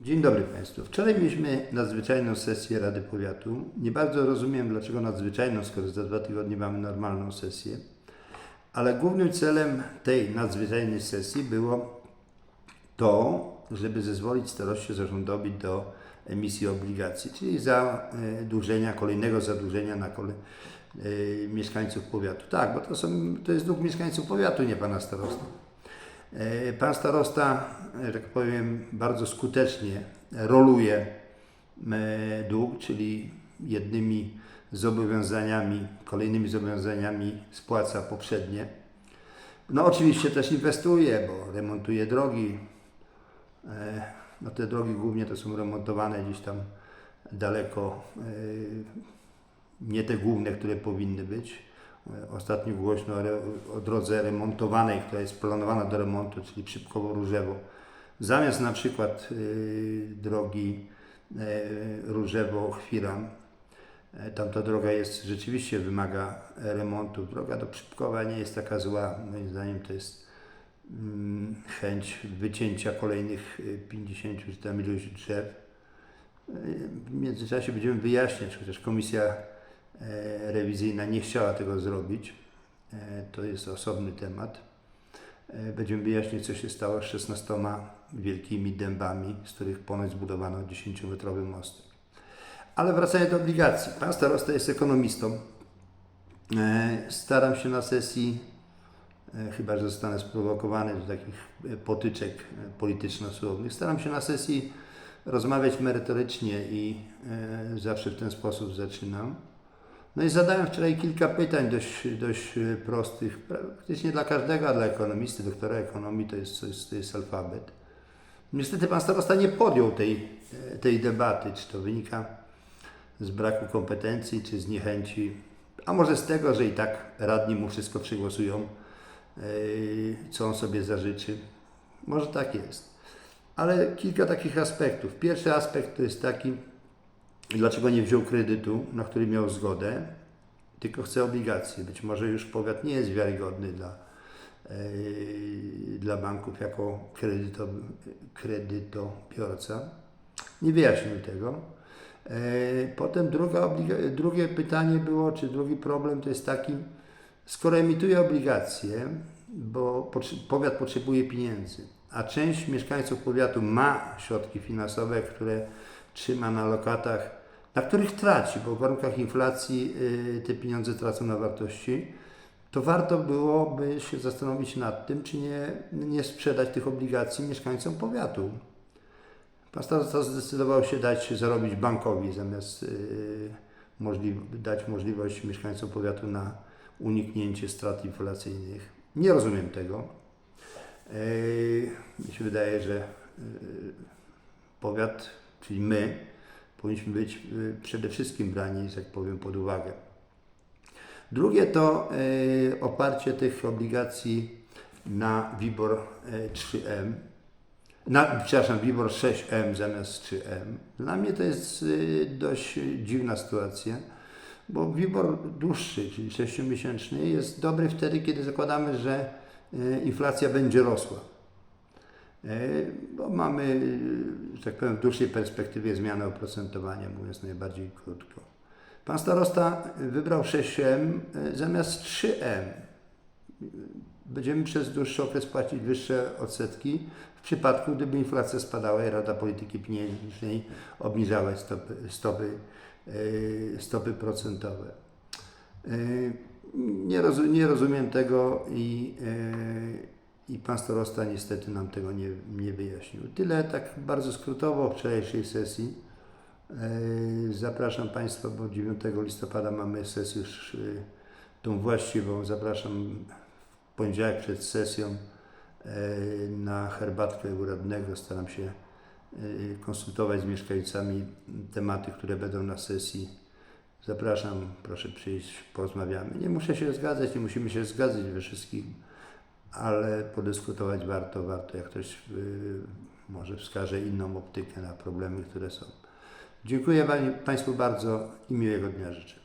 Dzień dobry Państwu. Wczoraj mieliśmy nadzwyczajną sesję Rady Powiatu. Nie bardzo rozumiem, dlaczego nadzwyczajną, skoro za dwa tygodnie mamy normalną sesję. Ale głównym celem tej nadzwyczajnej sesji było to, żeby zezwolić staroście zarządowi do emisji obligacji, czyli zadłużenia, kolejnego zadłużenia na kolej, e, mieszkańców powiatu. Tak, bo to, są, to jest dług mieszkańców powiatu, nie pana starosty. E, Pan starosta, że tak powiem, bardzo skutecznie roluje e, dług, czyli jednymi zobowiązaniami, kolejnymi zobowiązaniami spłaca poprzednie. No oczywiście też inwestuje, bo remontuje drogi. E, No te drogi głównie to są remontowane gdzieś tam daleko, e, nie te główne, które powinny być. Ostatnio głośno o drodze remontowanej, która jest planowana do remontu, czyli Szybkowo-Różewo. Zamiast na przykład y, drogi e, Różewo-Chwiran, e, tamta droga jest, rzeczywiście wymaga remontu. Droga do Przypkowa nie jest taka zła. Moim zdaniem to jest mm, chęć wycięcia kolejnych y, 50 czy tam iluś drzew. Y, W międzyczasie będziemy wyjaśniać, chociaż komisja rewizyjna nie chciała tego zrobić. To jest osobny temat. E, Będziemy wyjaśniać, co się stało z 16 wielkimi dębami, z których ponoć zbudowano 10-metrowy most. Ale wracając do obligacji. Pan starosta jest ekonomistą. E, Staram się na sesji, e, chyba że zostanę sprowokowany do takich potyczek polityczno-słownych, staram się na sesji rozmawiać merytorycznie i zawsze w ten sposób zaczynam. No i zadałem wczoraj kilka pytań dość, dość e, prostych, praktycznie dla każdego, a dla ekonomisty, doktora ekonomii to jest coś, to jest alfabet. Niestety pan starosta nie podjął tej, e, tej debaty, czy to wynika z braku kompetencji, czy z niechęci, a może z tego, że i tak radni mu wszystko przygłosują, e, co on sobie zażyczy. Może tak jest. Ale kilka takich aspektów. Pierwszy aspekt to jest taki, dlaczego nie wziął kredytu, na który miał zgodę, tylko chce obligacje. Być może już powiat nie jest wiarygodny dla, yy, dla banków jako kredyto, kredytobiorca. Nie wyjaśnił tego. Yy, Potem druga drugie pytanie było, czy drugi problem to jest taki, skoro emituje obligacje, bo powiat potrzebuje pieniędzy, a część mieszkańców powiatu ma środki finansowe, które trzyma na lokatach, na których traci, bo w warunkach inflacji y, te pieniądze tracą na wartości, to warto byłoby się zastanowić nad tym, czy nie, nie sprzedać tych obligacji mieszkańcom powiatu. Pan starosta zdecydował się dać zarobić bankowi, zamiast y, dać możliwość mieszkańcom powiatu na uniknięcie strat inflacyjnych. Nie rozumiem tego. Yy, Mi się wydaje, że yy, powiat, czyli my, powinniśmy być yy, przede wszystkim brani, że tak powiem, pod uwagę. Drugie to yy, oparcie tych obligacji na WIBOR yy, 3M. Na, przepraszam, WIBOR 6M zamiast 3M. Dla mnie to jest dość dziwna sytuacja, bo WIBOR dłuższy, czyli 6-miesięczny, jest dobry wtedy, kiedy zakładamy, że inflacja będzie rosła. Yy, Bo mamy, że tak powiem, w dłuższej perspektywie zmianę oprocentowania, mówiąc najbardziej krótko. Pan starosta wybrał 6M yy, zamiast 3M. Będziemy przez dłuższy okres płacić wyższe odsetki w przypadku, gdyby inflacja spadała i Rada Polityki Pieniężnej obniżała stopy, stopy, yy, stopy procentowe. Nie, rozu, nie rozumiem tego i, i pan starosta niestety nam tego nie, nie wyjaśnił. Tyle tak bardzo skrótowo wczorajszej sesji. Yy, Zapraszam Państwa, bo 9 listopada mamy sesję już yy, tą właściwą. Zapraszam w poniedziałek przed sesją yy, na herbatkę u radnego. Staram się konsultować z mieszkańcami tematy, które będą na sesji. Zapraszam, proszę przyjść, porozmawiamy. Nie muszę się zgadzać, nie musimy się zgadzać we wszystkim, ale podyskutować warto, warto, jak ktoś yy, może wskaże inną optykę na problemy, które są. Dziękuję Państwu bardzo i miłego dnia życzę.